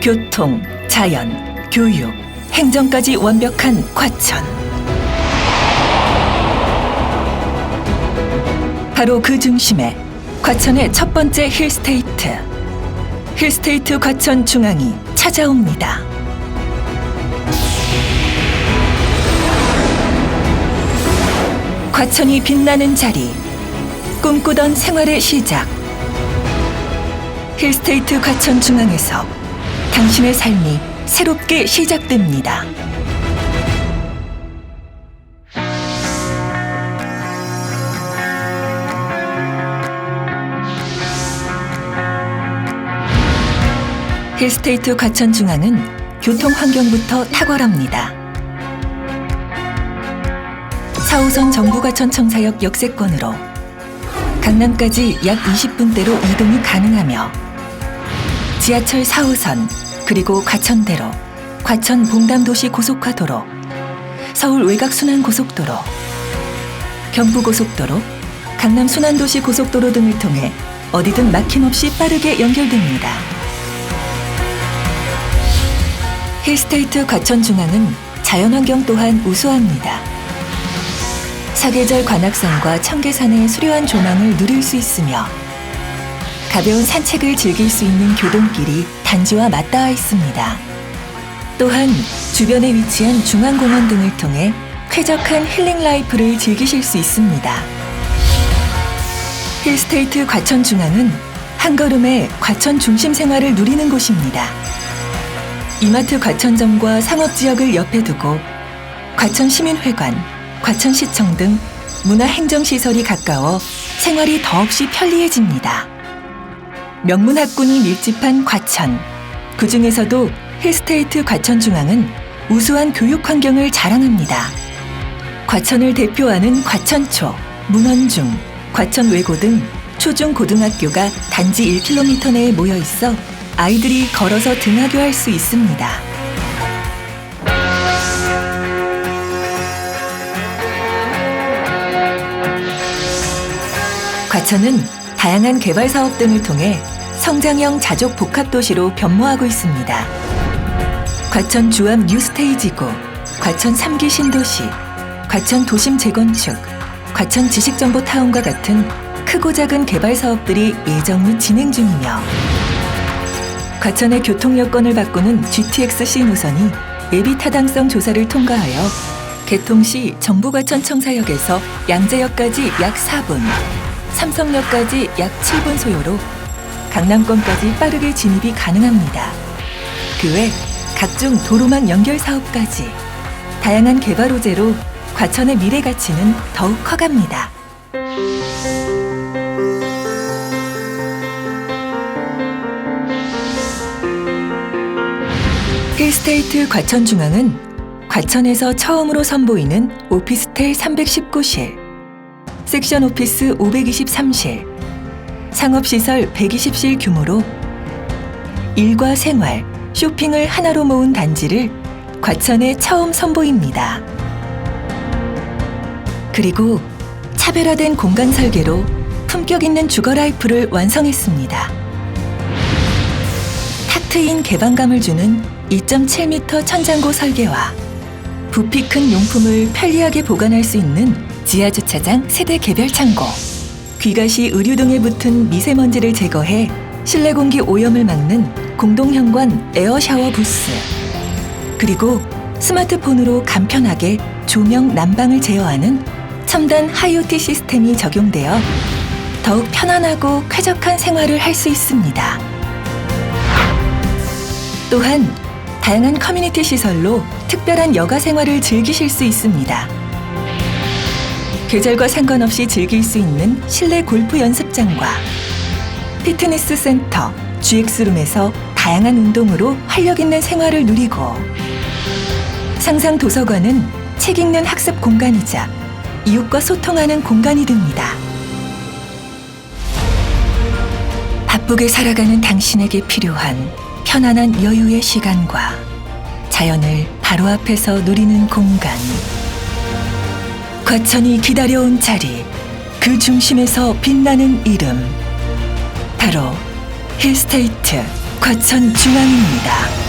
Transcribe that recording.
교통, 자연, 교육, 행정까지 완벽한 과천. 바로 그 중심에 과천의 첫 번째 힐스테이트. 힐스테이트 과천 중앙이 찾아옵니다. 과천이 빛나는 자리. 꿈꾸던 생활의 시작. 힐스테이트 과천 중앙에서 당신의 삶이 새롭게 시작됩니다. 힐스테이트 과천 중앙은 교통 환경부터 탁월합니다. 4호선 정부 과천 청사역 역세권으로 강남까지 약 20분대로 이동이 가능하며 지하철 4호선 그리고 과천대로 과천 봉담도시 고속화도로 서울 외곽순환 고속도로 경부고속도로 강남 순환도시 고속도로 등을 통해 어디든 막힘없이 빠르게 연결됩니다. 힐스테이트 과천 중앙은 자연환경 또한 우수합니다. 사계절 관악산과 청계산의 수려한 조망을 누릴 수 있으며 가벼운 산책을 즐길 수 있는 교동길이 단지와 맞닿아 있습니다. 또한 주변에 위치한 중앙공원 등을 통해 쾌적한 힐링 라이프를 즐기실 수 있습니다. 힐스테이트 과천 중앙은 한 걸음에 과천 중심 생활을 누리는 곳입니다. 이마트 과천점과 상업지역을 옆에 두고 과천시민회관, 과천시청 등 문화행정시설이 가까워 생활이 더없이 편리해집니다. 명문학군이 밀집한 과천, 그 중에서도 힐스테이트 과천중앙은 우수한 교육 환경을 자랑합니다. 과천을 대표하는 과천초, 문원중, 과천외고 등 초중 고등학교가 단지 1km 내에 모여 있어 아이들이 걸어서 등하교할 수 있습니다. 과천은 다양한 개발 사업 등을 통해 성장형 자족 복합 도시로 변모하고 있습니다. 과천 주암 뉴스테이지고, 과천 3기 신도시, 과천 도심 재건축, 과천 지식정보 타운과 같은 크고 작은 개발 사업들이 예정 및 진행 중이며 과천의 교통 여건을 바꾸는 GTX-C 노선이 예비 타당성 조사를 통과하여 개통 시 정부 과천 청사역에서 양재역까지 약 4분, 삼성역까지 약 7분 소요로 강남권까지 빠르게 진입이 가능합니다. 그 외 각종 도로망 연결 사업까지 다양한 개발 호재로 과천의 미래 가치는 더욱 커갑니다. 힐스테이트 과천중앙은 과천에서 처음으로 선보이는 오피스텔 319실, 섹션 오피스 523실, 상업시설 120실 규모로 일과 생활, 쇼핑을 하나로 모은 단지를 과천에 처음 선보입니다. 그리고 차별화된 공간 설계로 품격 있는 주거 라이프를 완성했습니다. 탁 트인 개방감을 주는 2.7m 천장고 설계와 부피 큰 용품을 편리하게 보관할 수 있는 지하 주차장 세대 개별 창고, 귀가시 의류등에 붙은 미세먼지를 제거해 실내 공기 오염을 막는 공동 현관 에어 샤워 부스, 그리고 스마트폰으로 간편하게 조명 난방을 제어하는 첨단 IoT 시스템이 적용되어 더욱 편안하고 쾌적한 생활을 할 수 있습니다. 또한 다양한 커뮤니티 시설로 특별한 여가 생활을 즐기실 수 있습니다. 계절과 상관없이 즐길 수 있는 실내 골프 연습장과 피트니스 센터, GX룸에서 다양한 운동으로 활력 있는 생활을 누리고 상상 도서관은 책 읽는 학습 공간이자 이웃과 소통하는 공간이 됩니다. 바쁘게 살아가는 당신에게 필요한 편안한 여유의 시간과 자연을 바로 앞에서 누리는 공간. 과천이 기다려온 자리, 그 중심에서 빛나는 이름. 바로 힐스테이트 과천 중앙입니다.